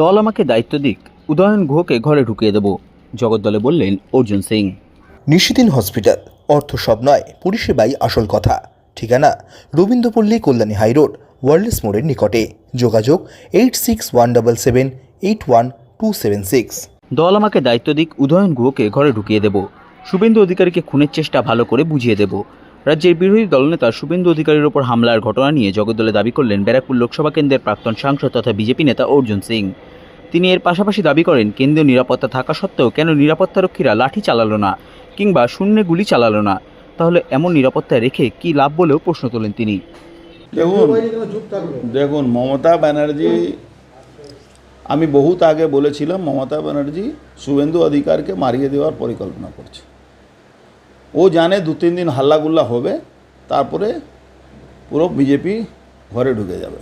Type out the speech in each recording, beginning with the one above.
দল আমাকে দায়িত্ব দিক উদয়ন গুহকে ঘরে ঢুকিয়ে দেব জগদ্দলে বললেন অর্জুন সিং। নিশিদিন হসপিটাল অর্থ সব নয় পরিষেবাই আসল কথা। ঠিকানা রবীন্দ্রপল্লী কল্যাণী হাইরোড ওয়ার্ল্ডস মোড়ের নিকটে। যোগাযোগ eight six one double seven eight one two seven six. দল আমাকে দায়িত্ব দিক উদয়ন গুহকে ঘরে ঢুকিয়ে দেব। শুভেন্দু অধিকারীকে খুনের চেষ্টা ভালো করে বুঝিয়ে দেব। রাজ্যের বিরোধী দলনেতা শুভেন্দু অধিকারীর ওপর হামলার ঘটনা নিয়ে জগদ্দলে দাবি করলেন ব্যারাকপুর লোকসভা কেন্দ্রের প্রাক্তন সাংসদ তথা বিজেপি নেতা অর্জুন সিং। তিনি এর পাশাপাশি দাবি করেন, কেন্দ্রীয় নিরাপত্তা থাকা সত্ত্বেও কেন নিরাপত্তারক্ষীরা লাঠি চালালো না কিংবা শূন্যে গুলি চালালো না? তাহলে এমন নিরাপত্তা রেখে কি লাভ বলেও প্রশ্ন তোলেন তিনি। দেখুন দেখুন, মমতা ব্যানার্জি, আমি বহুত আগে বলেছিলাম, মমতা ব্যানার্জি শুভেন্দু অধিকারকে মারিয়ে দেওয়ার পরিকল্পনা করছে। ও জানে দু তিন দিন হাল্লাগুল্লা হবে, তারপরে পুরো বিজেপি ঘরে ঢুকে যাবে।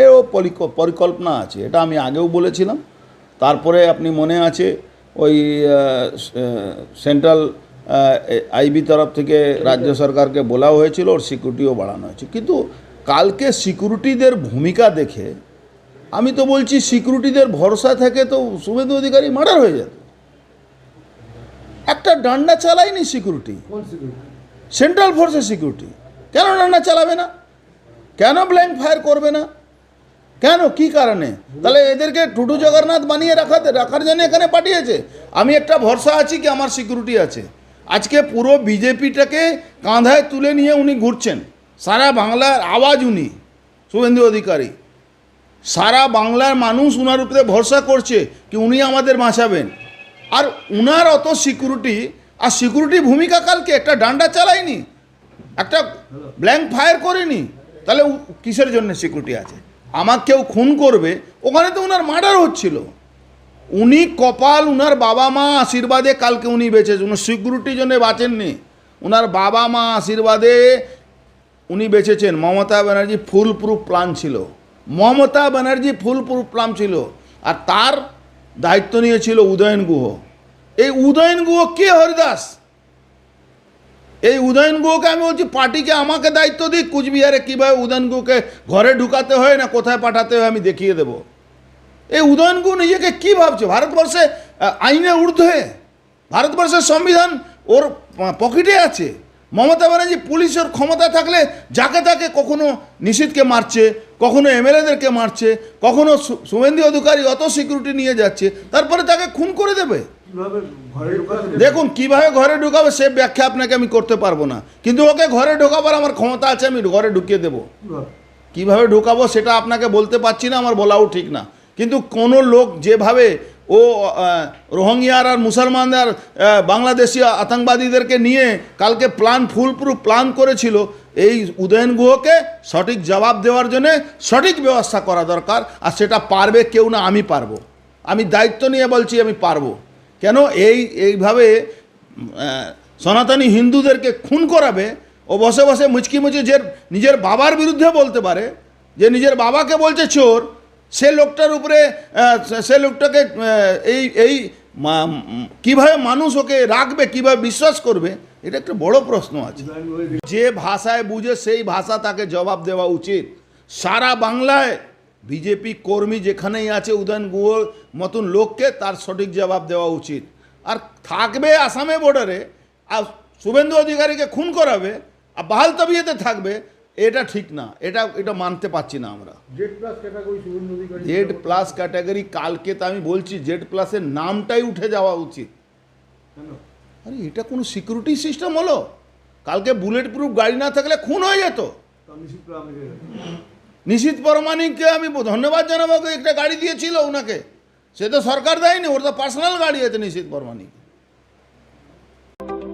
এ ও পরিকল্পনা আছে, এটা আমি আগেও বলেছিলাম। তারপরে আপনি মনে আছে ওই সেন্ট্রাল আইবি তরফ থেকে রাজ্য সরকারকে বলা হয়েছিল, ওর সিকিউরিটিও বাড়ানো হয়েছে। কিন্তু কালকে সিকিউরিটিদের ভূমিকা দেখে, আমি তো বলছি সিকিউরিটিদের ভরসা থেকে তো শুভেন্দু অধিকারী মার্ডার হয়ে যেত। একটা ডান্ডা চালায়নি সিকিউরিটি সেন্ট্রাল ফোর্সের সিকিউরিটি কেন ডান্ডা চালাবে না? কেন ব্ল্যাঙ্ক ফায়ার করবে না? কেন? কি কারণে? তাহলে এদেরকে টুটু জগন্নাথ বানিয়ে রাখাতে রাখার জন্য এখানে পাঠিয়েছে। আমি একটা ভরসা আছি কি আমার সিকিউরিটি আছে। আজকে পুরো বিজেপিটাকে কাঁধায় তুলে নিয়ে উনি ঘুরছেন। সারা বাংলার আওয়াজ উনি শুভেন্দু অধিকারী। সারা বাংলার মানুষ উনার উপরে ভরসা করছে কি উনি আমাদের বাঁচাবেন। আর উনার অত সিকিউরিটি আর সিকিউরিটি ভূমিকা কালকে একটা ডান্ডা চালায়নি, একটা ব্ল্যাঙ্ক ফায়ার করেনি, তাহলে কিসের জন্য সিকিউরিটি আছে? আমার কেউ খুন করবে, ওখানে তো উনার মার্ডার হচ্ছিল। উনি কপাল উনার বাবা মা আশীর্বাদে কালকে উনি বেঁচেছে, উনি সিকিউরিটির জন্য বাঁচেননি। উনার বাবা মা আশীর্বাদে উনি বেঁচেছেন। Mamata Banerjee full proof plan ছিল। Mamata Banerjee full proof plan ছিল। আর তার দায়িত্ব নিয়েছিল উদয়ন গুহ। এই উদয়ন গুহ কে হরিদাস? এই উদয়ন গুহকে আমি বলছি পার্টিকে আমাকে দায়িত্ব দিক কুচবিহারে কীভাবে উদয়ন গুহকে ঘরে ঢুকাতে হয় না কোথায় পাঠাতে হয় আমি দেখিয়ে দেবো। এই উদয়ন গুহ নিজেকে কী ভাবছে? ভারতবর্ষে আহ, আইনের ঊর্ধ্বে? ভারতবর্ষের সংবিধান ওর পকেটে আছে? মমতা ব্যানার্জি পুলিশের ক্ষমতা থাকলে যাকে তাকে কখনো নিশীথকে মারছে কখনো এমএলএদেরকে মারছে কখনো শুভেন্দু অধিকারী অত সিকিউরিটি নিয়ে যাচ্ছে তারপরে তাকে খুন করে দেবে। দেখুন কীভাবে ঘরে ঢুকাবে সে ব্যাখ্যা আপনাকে আমি করতে পারব না। কিন্তু ওকে ঘরে ঢোকাবার আমার ক্ষমতা আছে আমি ঘরে ঢুকিয়ে দেবো। কীভাবে ঢোকাবো সেটা আপনাকে বলতে পারছি না আমার বলাও ঠিক না। কিন্তু কোনো লোক যেভাবে ও রোহিঙ্গিয়ার আর মুসলমানদের বাংলাদেশি আতঙ্কবাদীদেরকে নিয়ে কালকে প্ল্যান ফুল প্রুফ প্ল্যান করেছিল। এই উদয়ন গুহকে সঠিক জবাব দেওয়ার জন্য সঠিক ব্যবস্থা করা দরকার, আর সেটা পারবে কেউ না, আমি পারব। আমি দায়িত্ব নিয়ে বলছি, আমি পারব। কেন? এই, এইভাবে সনাতনী হিন্দুদেরকে খুন করাবে, ও বসে বসে মুচকি মুচকি যে নিজের বাবার বিরুদ্ধে বলতে পারে, যে নিজের বাবাকে বলছে চোর সে লোকটার উপরে সে- লোকটাকে এই এই কীভাবে মানুষ ওকে রাখবে, কীভাবে বিশ্বাস করবে, এটা একটা বড় প্রশ্ন আছে। যে ভাষায় বুঝে সেই ভাষা তাকে জবাব দেওয়া উচিত। সারা বাংলায় বিজেপি কর্মী যেখানেই আছে, উদয়ন গুহর মতন লোককে তার সঠিক জবাব দেওয়া উচিত। আর থাকবে আসামে বর্ডারে আর শুভেন্দু অধিকারীকে খুন করাবে, আর বাহাল তবিয়েতে থাকবে এটা ঠিক না এটা এটা মানতে পারছি না আমরা। জেড প্লাস ক্যাটাগরি কালকে তো আমি বলছি জেড প্লাসের নামটাই উঠে যাওয়া উচিত। আরে এটা কোনো সিকিউরিটি সিস্টেম হলো? কালকে বুলেট প্রুফ গাড়ি না থাকলে খুন হয়ে যেত। নিশীত পরমাণিককে আমি ধন্যবাদ জানাব একটা গাড়ি দিয়েছিল ওনাকে। সে তো সরকার দেয়নি ওর তো পার্সোনাল গাড়ি আছে নিশীত পরমাণিক।